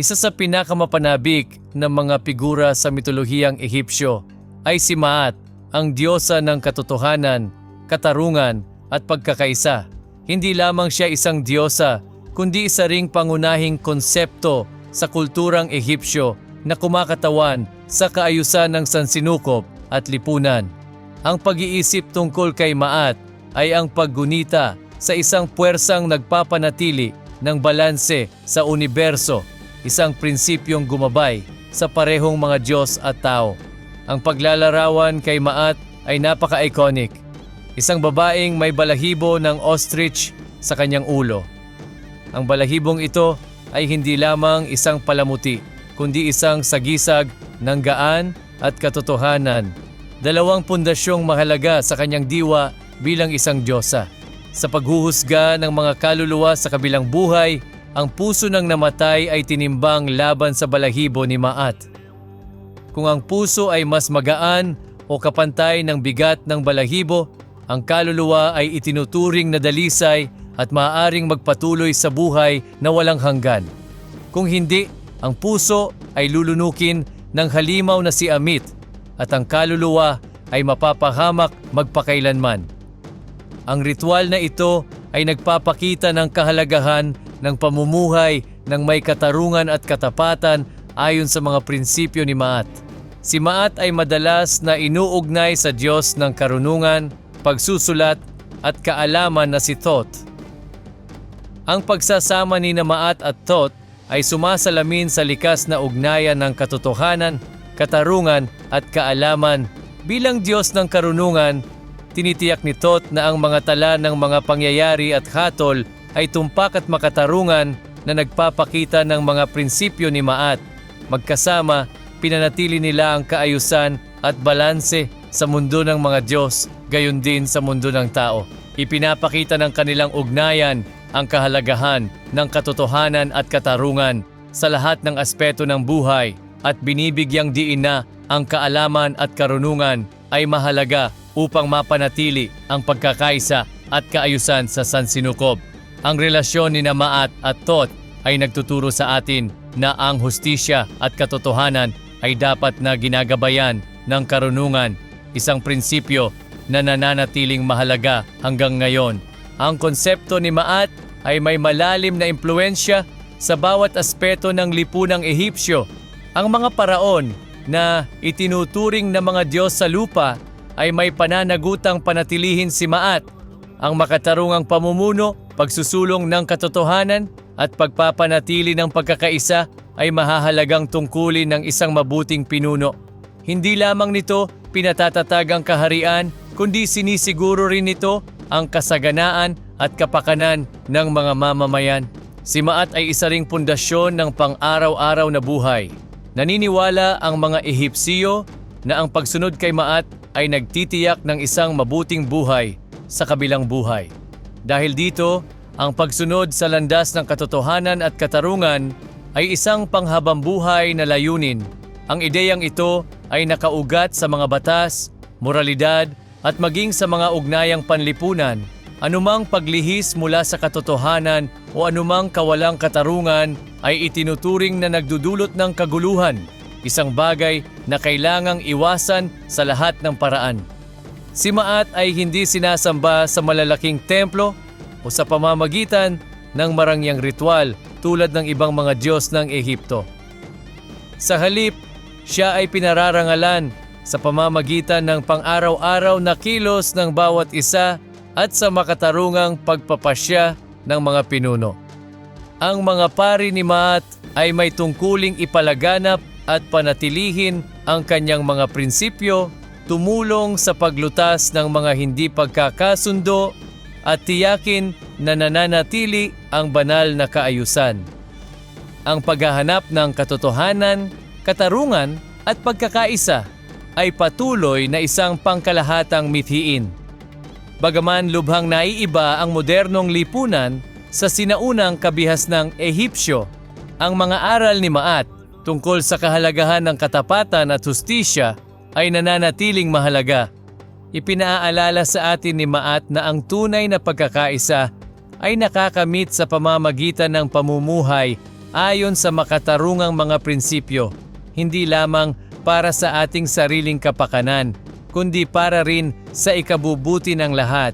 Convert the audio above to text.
Isa sa pinakamapanabik ng mga figura sa mitolohiyang Ehipsyo ay si Maat, ang diyosa ng katotohanan, katarungan at pagkakaisa. Hindi lamang siya isang diyosa, kundi isa ring pangunahing konsepto sa kulturang Ehipsyo na kumakatawan sa kaayusan ng sansinukop at lipunan. Ang pag-iisip tungkol kay Maat ay ang paggunita sa isang puwersang nagpapanatili ng balanse sa universo, isang prinsipyong gumabay sa parehong mga Diyos at tao. Ang paglalarawan kay Maat ay napaka-iconic. Isang babaeng may balahibo ng ostrich sa kanyang ulo. Ang balahibong ito ay hindi lamang isang palamuti, kundi isang sagisag ng gaan at katotohanan. Dalawang pundasyong mahalaga sa kanyang diwa bilang isang Diyosa. Sa paghuhusga ng mga kaluluwa sa kabilang buhay, ang puso ng namatay ay tinimbang laban sa balahibo ni Maat. Kung ang puso ay mas magaan o kapantay ng bigat ng balahibo, ang kaluluwa ay itinuturing na dalisay at maaaring magpatuloy sa buhay na walang hanggan. Kung hindi, ang puso ay lulunukin ng halimaw na si Amit at ang kaluluwa ay mapapahamak magpakailanman. Ang ritual na ito ay nagpapakita ng kahalagahan ng pamumuhay ng may katarungan at katapatan ayon sa mga prinsipyo ni Maat. Si Maat ay madalas na inuugnay sa Diyos ng karunungan, pagsusulat at kaalaman na si Thoth. Ang pagsasama ni na Maat at Thoth ay sumasalamin sa likas na ugnayan ng katotohanan, katarungan at kaalaman. Bilang Diyos ng karunungan, tinitiyak ni Thoth na ang mga tala ng mga pangyayari at hatol ay tumpak at makatarungan na nagpapakita ng mga prinsipyo ni Maat. Magkasama, pinanatili nila ang kaayusan at balanse sa mundo ng mga Diyos, gayon din sa mundo ng tao. Ipinapakita ng kanilang ugnayan ang kahalagahan ng katotohanan at katarungan sa lahat ng aspeto ng buhay at binibigyang diin na ang kaalaman at karunungan ay mahalaga upang mapanatili ang pagkakaisa at kaayusan sa sansinukob. Ang relasyon ni Namaat at Tot ay nagtuturo sa atin na ang hustisya at katotohanan ay dapat na ginagabayan ng karunungan, isang prinsipyo na nananatiling mahalaga hanggang ngayon. Ang konsepto ni Maat ay may malalim na impluensya sa bawat aspeto ng lipunang Ehipsyo. Ang mga paraon na itinuturing na mga Diyos sa lupa ay may pananagutang panatilihin si Maat, ang makatarungang pamumuno, pagsusulong ng katotohanan at pagpapanatili ng pagkakaisa ay mahahalagang tungkulin ng isang mabuting pinuno. Hindi lamang nito pinatatatag ang kaharian, kundi sinisiguro rin nito ang kasaganaan at kapakanan ng mga mamamayan. Si Maat ay isa ring pundasyon ng pang-araw-araw na buhay. Naniniwala ang mga Ehipsiyo na ang pagsunod kay Maat ay nagtitiyak ng isang mabuting buhay sa kabilang buhay. Dahil dito, ang pagsunod sa landas ng katotohanan at katarungan ay isang panghabang buhay na layunin. Ang ideyang ito ay nakaugat sa mga batas, moralidad at maging sa mga ugnayang panlipunan. Anumang paglihis mula sa katotohanan o anumang kawalang katarungan ay itinuturing na nagdudulot ng kaguluhan, isang bagay na kailangang iwasan sa lahat ng paraan. Si Maat ay hindi sinasamba sa malalaking templo o sa pamamagitan ng marangyang ritual tulad ng ibang mga Diyos ng Ehipto. Sa halip, siya ay pinararangalan sa pamamagitan ng pang-araw-araw na kilos ng bawat isa at sa makatarungang pagpapasya ng mga pinuno. Ang mga pari ni Maat ay may tungkuling ipalaganap at panatilihin ang kanyang mga prinsipyo, tumulong sa paglutas ng mga hindi pagkakasundo at tiyakin na nananatili ang banal na kaayusan. Ang paghahanap ng katotohanan, katarungan at pagkakaisa ay patuloy na isang pangkalahatang mithiin. Bagaman lubhang naiiba ang modernong lipunan sa sinaunang kabihas ng Ehipsyo, ang mga aral ni Maat tungkol sa kahalagahan ng katapatan at hustisya ay nananatiling mahalaga. Ipinaalala sa atin ni Maat na ang tunay na pagkakaisa ay nakakamit sa pamamagitan ng pamumuhay ayon sa makatarungang mga prinsipyo, hindi lamang para sa ating sariling kapakanan, kundi para rin sa ikabubuti ng lahat